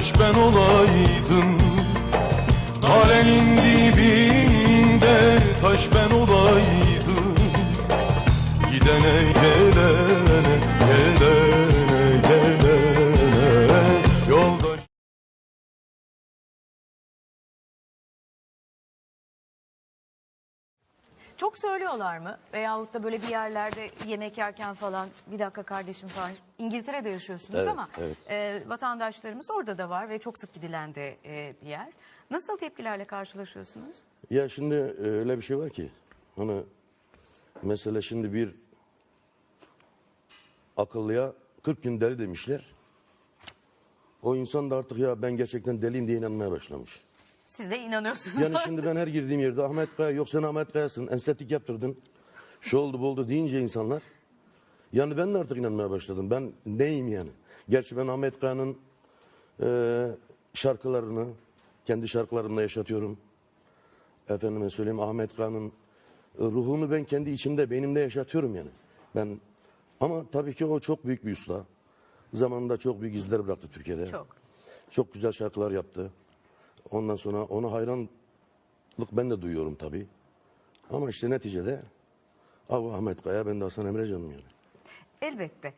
Keş ben olaydım. Kalenin dibinde taş ben olaydım. Gidene gel Çok söylüyorlar mı? Veyahut da böyle bir yerlerde yemek yerken falan bir dakika kardeşim falan. İngiltere'de yaşıyorsunuz Evet, ama evet. e, vatandaşlarımız orada da var ve çok sık gidilen de e, bir yer. Nasıl tepkilerle karşılaşıyorsunuz? Ya şimdi e, öyle bir şey var ki hani mesela şimdi bir akıllıya 40 gün deli demişler. O insan da artık ya ben gerçekten deliyim diye inanmaya başlamış. Siz de inanıyorsunuz. Yani şimdi ben her girdiğim yerde Ahmet Kaya yok sen Ahmet Kaya'sın estetik yaptırdın. Şu oldu bu oldu deyince insanlar. Yani ben de artık inanmaya başladım. Ben neyim yani? Gerçi ben Ahmet Kaya'nın e, şarkılarını kendi şarkılarımla yaşatıyorum. Efendime söyleyeyim Ahmet Kaya'nın e, ruhunu ben kendi içimde beynimde yaşatıyorum yani. Ben ama tabii ki o çok büyük bir usta. Zamanında çok büyük izler bıraktı Türkiye'de. Çok. Çok güzel şarkılar yaptı. Ondan sonra ona hayranlık ben de duyuyorum tabii. Ama işte neticede Abi Ahmet Kaya ben de Hasan Emre canım yani. Elbette.